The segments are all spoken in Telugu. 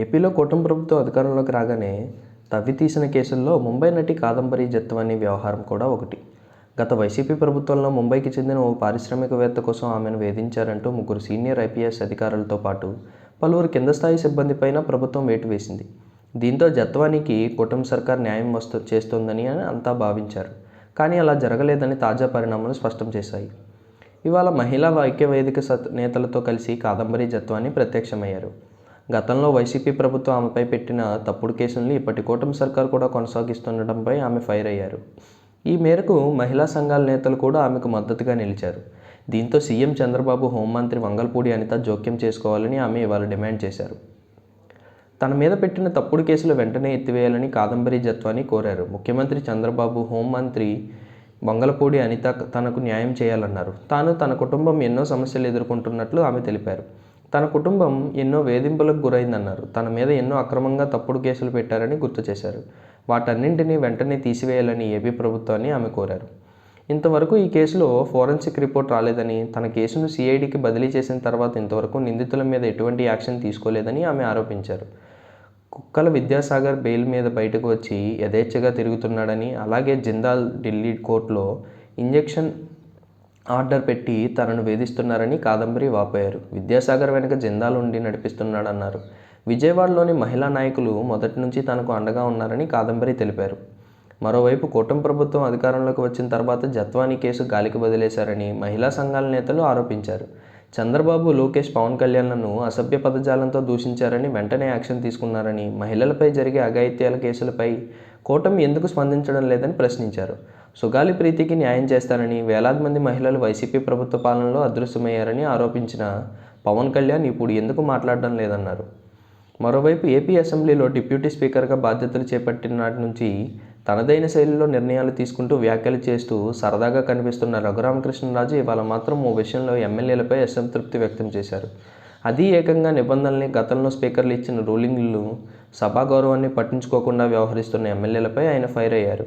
ఏపీలో కూటమి ప్రభుత్వం అధికారంలోకి రాగానే తవ్వి తీసిన కేసుల్లో ముంబై నటి కాదంబరి జత్వాని వ్యవహారం కూడా ఒకటి. గత వైసీపీ ప్రభుత్వంలో ముంబైకి చెందిన ఓ పారిశ్రామికవేత్త కోసం ఆమెను వేధించారంటూ ముగ్గురు సీనియర్ ఐపీఎస్ అధికారులతో పాటు పలువురు కింద స్థాయి సిబ్బందిపైన ప్రభుత్వం వేటు వేసింది. దీంతో జత్వానికి కూటమి సర్కార్ న్యాయం వస్తు చేస్తోందని అని అంతా భావించారు. కానీ అలా జరగలేదని తాజా పరిణామాలు స్పష్టం చేశాయి. ఇవాళ మహిళా ఐక్య వేదిక సత్ నేతలతో కలిసి కాదంబరి జత్వాని ప్రత్యక్షమయ్యారు. గతంలో వైసీపీ ప్రభుత్వం ఆమెపై పెట్టిన తప్పుడు కేసుల్ని ఇప్పటి కూటమి సర్కార్ కూడా కొనసాగిస్తుండటంపై ఆమె ఫైర్ అయ్యారు. ఈ మేరకు మహిళా సంఘాల నేతలు కూడా ఆమెకు మద్దతుగా నిలిచారు. దీంతో సీఎం చంద్రబాబు హోంమంత్రి వంగల్పూడి అనిత జోక్యం చేసుకోవాలని ఆమె ఇవాళ డిమాండ్ చేశారు. తన మీద పెట్టిన తప్పుడు కేసులు వెంటనే ఎత్తివేయాలని కాదంబరి జత్వాని కోరారు. ముఖ్యమంత్రి చంద్రబాబు హోంమంత్రి వంగలపూడి అనిత తనకు న్యాయం చేయాలన్నారు. తాను తన కుటుంబం ఎన్నో సమస్యలు ఎదుర్కొంటున్నట్లు ఆమె తెలిపారు. తన కుటుంబం ఎన్నో వేధింపులకు గురైందన్నారు. తన మీద ఎన్నో అక్రమంగా తప్పుడు కేసులు పెట్టారని గుర్తు చేశారు. వాటన్నింటినీ వెంటనే తీసివేయాలని ఏపీ ప్రభుత్వాన్ని ఆమె కోరారు. ఇంతవరకు ఈ కేసులో ఫోరెన్సిక్ రిపోర్ట్ రాలేదని తన కేసును సిఐడికి బదిలీ చేసిన తర్వాత ఇంతవరకు నిందితుల మీద ఎటువంటి యాక్షన్ తీసుకోలేదని ఆమె ఆరోపించారు. కుక్కల విద్యాసాగర్ బెయిల్ మీద బయటకు వచ్చి యథేచ్ఛగా తిరుగుతున్నాడని అలాగే జిందాల్ ఢిల్లీ కోర్టులో ఇంజెక్షన్ ఆర్డర్ పెట్టి తనను వేధిస్తున్నారని కాదంబరి వాపోయారు. విద్యాసాగర్ వెనుక జెండాలుండి ఉండి నడిపిస్తున్నాడన్నారు. విజయవాడలోని మహిళా నాయకులు మొదటి నుంచి తనకు అండగా ఉన్నారని కాదంబరి తెలిపారు. మరోవైపు కూటమి ప్రభుత్వం అధికారంలోకి వచ్చిన తర్వాత జత్వానీ కేసు గాలికి వదిలేశారని మహిళా సంఘాల నేతలు ఆరోపించారు. చంద్రబాబు లోకేష్ పవన్ కళ్యాణ్లను అసభ్య పదజాలంతో దూషించారని వెంటనే యాక్షన్ తీసుకున్నారని మహిళలపై జరిగే అఘాయిత్యాల కేసులపై కూటమి ఎందుకు స్పందించడం లేదని ప్రశ్నించారు. సుగాలి ప్రీతికి న్యాయం చేస్తారని వేలాది మంది మహిళలు వైసీపీ ప్రభుత్వ పాలనలో అదృశ్యమయ్యారని ఆరోపించిన పవన్ కళ్యాణ్ ఇప్పుడు ఎందుకు మాట్లాడడం లేదన్నారు. మరోవైపు ఏపీ అసెంబ్లీలో డిప్యూటీ స్పీకర్గా బాధ్యతలు చేపట్టిన నాటి నుంచి తనదైన శైలిలో నిర్ణయాలు తీసుకుంటూ వ్యాఖ్యలు చేస్తూ సరదాగా కనిపిస్తున్న రఘురామకృష్ణరాజు ఇవాళ మాత్రం ఓ విషయంలో ఎమ్మెల్యేలపై అసంతృప్తి వ్యక్తం చేశారు. అది ఏకంగా నిబంధనల్ని గతంలో స్పీకర్లు ఇచ్చిన రూలింగ్లు సభా గౌరవాన్ని పట్టించుకోకుండా వ్యవహరిస్తున్న ఎమ్మెల్యేలపై ఆయన ఫైర్ అయ్యారు.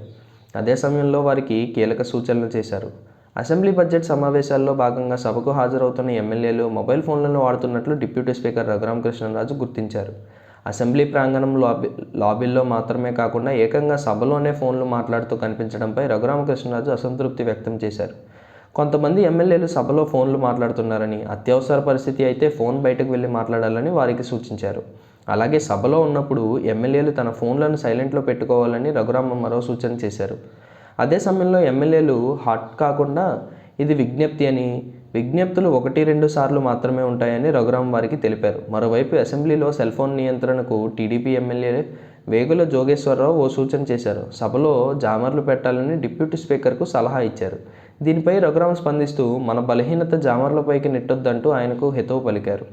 అదే సమయంలో వారికి కీలక సూచనలు చేశారు. అసెంబ్లీ బడ్జెట్ సమావేశాల్లో భాగంగా సభకు హాజరవుతున్న ఎమ్మెల్యేలు మొబైల్ ఫోన్లను వాడుతున్నట్లు డిప్యూటీ స్పీకర్ రఘురామకృష్ణరాజు గుర్తించారు. అసెంబ్లీ ప్రాంగణం లాబీ లాబీల్లో మాత్రమే కాకుండా ఏకంగా సభలోనే ఫోన్లు మాట్లాడుతూ కనిపించడంపై రఘురామకృష్ణరాజు అసంతృప్తి వ్యక్తం చేశారు. కొంతమంది ఎమ్మెల్యేలు సభలో ఫోన్లు మాట్లాడుతున్నారని అత్యవసర పరిస్థితి అయితే ఫోన్ బయటకు వెళ్ళి మాట్లాడాలని వారికి సూచించారు. అలాగే సభలో ఉన్నప్పుడు ఎమ్మెల్యేలు తన ఫోన్లను సైలెంట్లో పెట్టుకోవాలని రఘురామ మరో సూచన చేశారు. అదే సమయంలో ఎమ్మెల్యేలు హాట్ కాకుండా ఇది విజ్ఞప్తి అని విజ్ఞప్తులు ఒకటి రెండు సార్లు మాత్రమే ఉంటాయని రఘురాం వారికి తెలిపారు. మరోవైపు అసెంబ్లీలో సెల్ ఫోన్ నియంత్రణకు టీడీపీ ఎమ్మెల్యే వేగుల జోగేశ్వరరావు ఓ సూచన చేశారు. సభలో జామర్లు పెట్టాలని డిప్యూటీ స్పీకర్కు సలహా ఇచ్చారు. దీనిపై రఘురాం స్పందిస్తూ మన బలహీనత జామర్లపైకి నెట్టొద్దంటూ ఆయనకు హితవు పలికారు.